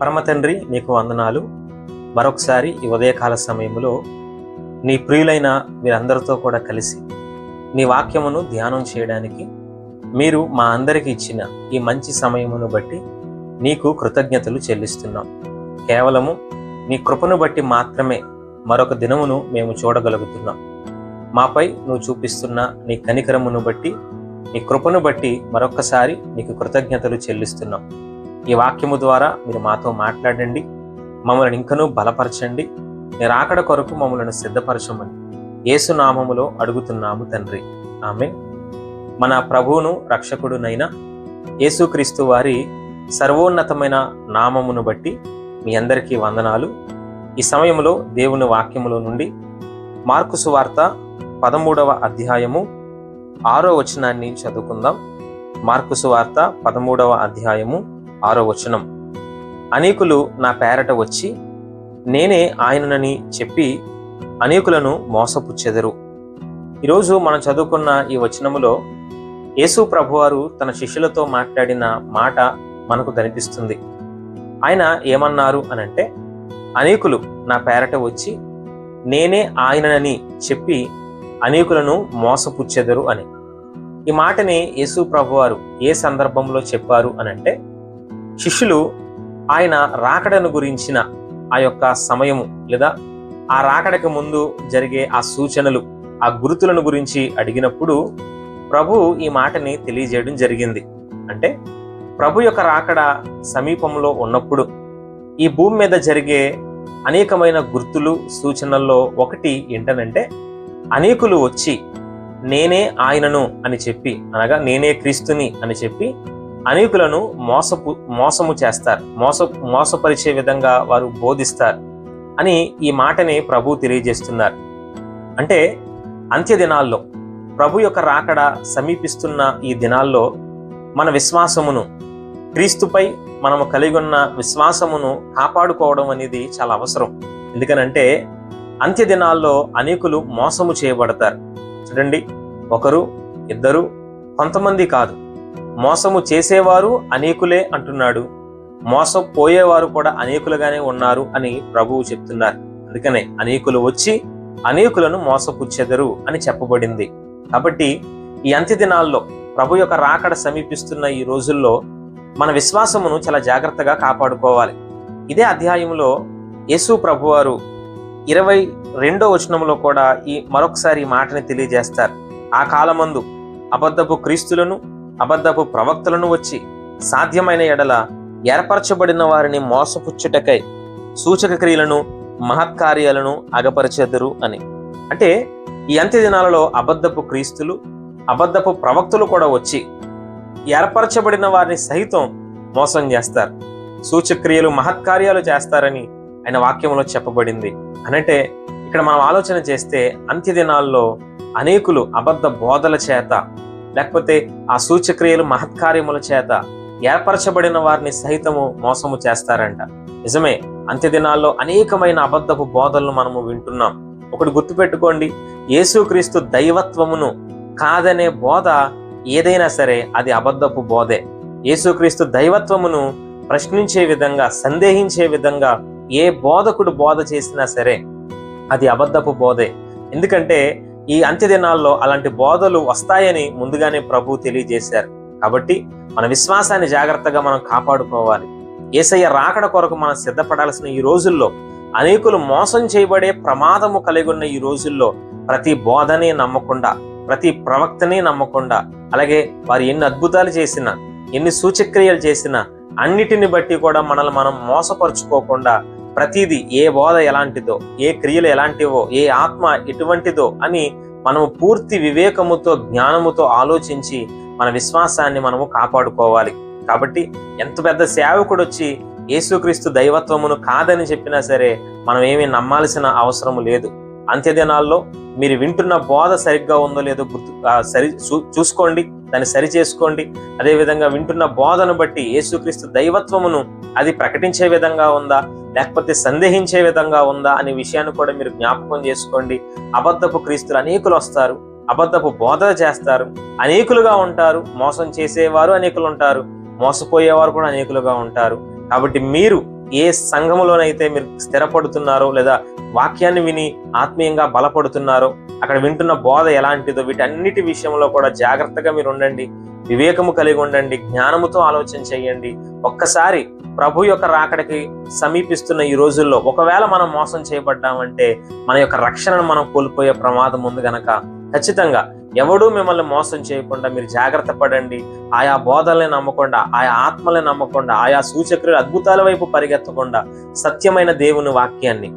పరమ తండ్రి నీకు వందనాలు. మరొకసారి ఈ ఉదయకాల సమయంలో నీ ప్రియులైన మీరందరితో కూడా కలిసి నీ వాక్యమును ధ్యానం చేయడానికి మీరు మా అందరికి ఇచ్చిన ఈ మంచి సమయమును బట్టి నీకు కృతజ్ఞతలు చెల్లిస్తున్నాం. కేవలము నీ కృపను బట్టి మాత్రమే మరొక దినమును మేము చూడగలుగుతున్నాం. మాపై నువ్వు చూపిస్తున్న నీ కనికరమును బట్టి నీ కృపను బట్టి మరొక్కసారి నీకు కృతజ్ఞతలు చెల్లిస్తున్నాం. ఈ వాక్యము ద్వారా మీరు మాతో మాట్లాడండి. మమ్మల్ని ఇంకనూ బలపరచండి. రాకడ కొరకు మమ్మల్ని సిద్ధపరచమని ఏసునామములో అడుగుతున్నాము తండ్రి. ఆమె మన ప్రభువును రక్షకుడునైన యేసుక్రీస్తు వారి సర్వోన్నతమైన నామమును బట్టి మీ అందరికీ వందనాలు. ఈ సమయంలో దేవుని వాక్యములో నుండి మార్కు సువార్త పదమూడవ అధ్యాయము ఆరో వచనాన్ని చదువుకుందాం. మార్కు సువార్త పదమూడవ అధ్యాయము ఆరో వచనం. అనేకులు నా పేరట వచ్చి నేనే ఆయననని చెప్పి అనేకులను మోసపుచ్చెదరు. ఈరోజు మనం చదువుకున్న ఈ వచనములో యేసు ప్రభువారు తన శిష్యులతో మాట్లాడిన మాట మనకు కనిపిస్తుంది. ఆయన ఏమన్నారు అనంటే అనేకులు నా పేరట వచ్చి నేనే ఆయననని చెప్పి అనేకులను మోసపుచ్చెదరు అని. ఈ మాటని యేసు ప్రభువారు ఏ సందర్భంలో చెప్పారు అనంటే శిష్యులు ఆయన రాకడను గురించిన ఆ యొక్క సమయము లేదా ఆ రాకడకు ముందు జరిగే ఆ సూచనలు ఆ గురుతులను గురించి అడిగినప్పుడు ప్రభు ఈ మాటని తెలియజేయడం జరిగింది. అంటే ప్రభు యొక్క రాకడ సమీపంలో ఉన్నప్పుడు ఈ భూమి మీద జరిగే అనేకమైన గుర్తులు సూచనల్లో ఒకటి ఏంటనంటే అనేకులు వచ్చి నేనే ఆయనను అని చెప్పి అనగా నేనే క్రీస్తుని అని చెప్పి అనేకులను మోసపు మోసము చేస్తారు. మోస మోసపరిచే విధంగా వారు బోధిస్తారు అని ఈ మాటని ప్రభు తెలియజేస్తున్నారు. అంటే అంత్య దినాల్లో ప్రభు యొక్క రాకడ సమీపిస్తున్న ఈ దినాల్లో మన విశ్వాసమును క్రీస్తుపై మనము కలిగి ఉన్న విశ్వాసమును కాపాడుకోవడం అనేది చాలా అవసరం. ఎందుకనంటే అంత్య దినాల్లో అనేకులు మోసము చేయబడతారు. చూడండి ఒకరు ఇద్దరు కొంతమంది కాదు. మోసము చేసేవారు అనేకులే అంటున్నాడు. మోసపోయేవారు కూడా అనేకులుగానే ఉన్నారు అని ప్రభువు చెప్తున్నారు. అందుకనే అనేకులు వచ్చి అనేకులను మోసపుచ్చెదరు అని చెప్పబడింది. కాబట్టి ఈ అంత్య దినాల్లో ప్రభు యొక్క రాకడ సమీపిస్తున్న ఈ రోజుల్లో మన విశ్వాసమును చాలా జాగ్రత్తగా కాపాడుకోవాలి. ఇదే అధ్యాయంలో యేసు ప్రభువారు ఇరవై రెండో వచనంలో కూడా ఈ మరొకసారి మాటని తెలియజేస్తారు. ఆ కాలమందు అబద్ధపు క్రీస్తులను అబద్ధపు ప్రవక్తలను వచ్చి సాధ్యమైన ఎడల ఏర్పరచబడిన వారిని మోసపుచ్చుటకై సూచక క్రియలను మహత్కార్యాలను అగపరచెదరు అని. అంటే ఈ అంత్య దినాలలో అబద్ధపు క్రీస్తులు అబద్ధపు ప్రవక్తలు కూడా వచ్చి ఏర్పరచబడిన వారిని సహితం మోసం చేస్తారు. సూచక్రియలు మహత్కార్యాలు చేస్తారని ఆయన వాక్యంలో చెప్పబడింది. అనంటే ఇక్కడ మనం ఆలోచన చేస్తే అంత్య దినాల్లో అనేకులు అబద్ధ బోధల చేత లేకపోతే ఆ సూచక్రియలు మహత్కార్యముల చేత ఏర్పరచబడిన వారిని సహితము మోసము చేస్తారంట. నిజమే అంత్య దినాల్లో అనేకమైన అబద్ధపు బోధలను మనము వింటున్నాం. ఒకటి గుర్తుపెట్టుకోండి యేసుక్రీస్తు దైవత్వమును కాదనే బోధ ఏదైనా సరే అది అబద్ధపు బోధే. యేసుక్రీస్తు దైవత్వమును ప్రశ్నించే విధంగా సందేహించే విధంగా ఏ బోధకుడు బోధ చేసినా సరే అది అబద్ధపు బోధే. ఎందుకంటే ఈ అంత్యదినాల్లో అలాంటి బోధలు వస్తాయని ముందుగానే ప్రభు తెలియజేశారు. కాబట్టి మన విశ్వాసాన్ని జాగ్రత్తగా మనం కాపాడుకోవాలి. ఏసయ్య రాకడ కొరకు మనం సిద్ధపడాల్సిన ఈ రోజుల్లో అనేకులు మోసం చేయబడే ప్రమాదము కలిగి ఉన్న ఈ రోజుల్లో ప్రతి బోధని నమ్మకుండా ప్రతి ప్రవక్తని నమ్మకుండా అలాగే వారు ఎన్ని అద్భుతాలు చేసినా ఎన్ని సూచక్రియలు చేసినా అన్నిటిని బట్టి కూడా మనల్ని మనం మోసపరుచుకోకుండా ప్రతిదీ ఏ బోధ ఎలాంటిదో ఏ క్రియలు ఎలాంటివో ఏ ఆత్మ ఎటువంటిదో అని మనము పూర్తి వివేకముతో జ్ఞానముతో ఆలోచించి మన విశ్వాసాన్ని మనము కాపాడుకోవాలి. కాబట్టి ఎంత పెద్ద సేవకుడు వచ్చి యేసుక్రీస్తు దైవత్వమును కాదని చెప్పినా సరే మనం ఏమీ నమ్మాల్సిన అవసరం లేదు. అంత్యదినాల్లో మీరు వింటున్న బోధ సరిగ్గా ఉందో లేదో గుర్తు సరి చూ- చూసుకోండి. దాన్ని సరి చేసుకోండి. అదేవిధంగా వింటున్న బోధను బట్టి యేసుక్రీస్తు దైవత్వమును అది ప్రకటించే విధంగా ఉందా? లేకపోతే సందేహించే విధంగా ఉందా? అనే విషయాన్ని కూడా మీరు జ్ఞాపకం చేసుకోండి. అబద్ధపు క్రీస్తులు అనేకులు వస్తారు. అబద్ధపు బోధ చేస్తారు. అనేకులుగా ఉంటారు. మోసం చేసేవారు అనేకులు ఉంటారు. మోసపోయేవారు కూడా అనేకులుగా ఉంటారు. కాబట్టి మీరు ఏ సంఘములోనైతే మీరు స్థిరపడుతున్నారో లేదా వాక్యాన్ని విని ఆత్మీయంగా బలపడుతున్నారో అక్కడ వింటున్న బోధ ఎలాంటిదో వీటన్నిటి విషయంలో కూడా జాగ్రత్తగా మీరు ఉండండి. వివేకము కలిగి ఉండండి. జ్ఞానముతో ఆలోచన చేయండి. ఒక్కసారి ప్రభు యొక్క రాకడికి సమీపిస్తున్న ఈ రోజుల్లో ఒకవేళ మనం మోసం చేయబడ్డామంటే మన యొక్క రక్షణను మనం కోల్పోయే ప్రమాదం ఉంది గనక ఖచ్చితంగా ఎవడూ మిమ్మల్ని మోసం చేయకుండా మీరు జాగ్రత్త పడండి. ఆయా బోధల్ని నమ్మకుండా ఆయా ఆత్మల్ని నమ్మకుండా ఆయా సూచక్రియలు అద్భుతాల వైపు పరిగెత్తకుండా సత్యమైన దేవుని వాక్యాన్ని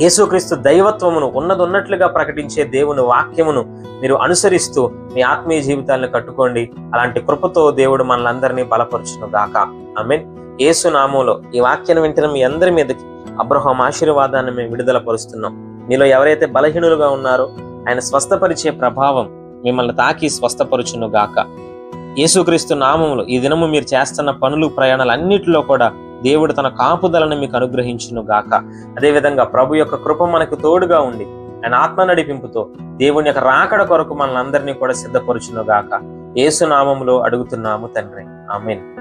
యేసుక్రీస్తు దైవత్వమును ఉన్నదొన్నట్లుగా ప్రకటించే దేవుని వాక్యమును మీరు అనుసరిస్తూ మీ ఆత్మీయ జీవితాలను కట్టుకోండి. అలాంటి కృపతో దేవుడు మనలందరినీ బలపరుచును గాక. మీన్ యేసు నామంలో ఈ వాక్యాన్ని వింటున్న మీ అందరి మీదకి అబ్రహం ఆశీర్వాదాన్ని మేము విడుదల పరుస్తున్నాం. మీలో ఎవరైతే బలహీనులుగా ఉన్నారో ఆయన స్వస్థపరిచే ప్రభావం మిమ్మల్ని తాకి స్వస్థపరుచును గాక. యేసుక్రీస్తు నామములు ఈ దినము మీరు చేస్తున్న పనులు ప్రయాణాలు అన్నిటిలో కూడా దేవుడు తన కాపుదలను మీకు అనుగ్రహించును గాక. అదేవిధంగా ప్రభు యొక్క కృప మనకు తోడుగా ఉండి ఆయన ఆత్మ నడిపింపుతో దేవుని యొక్క రాకడ కొరకు మనల్ని అందరినీ కూడా సిద్ధపరుచును గాక. యేసు నామములో అడుగుతున్నాము తండ్రి. ఆమెన్.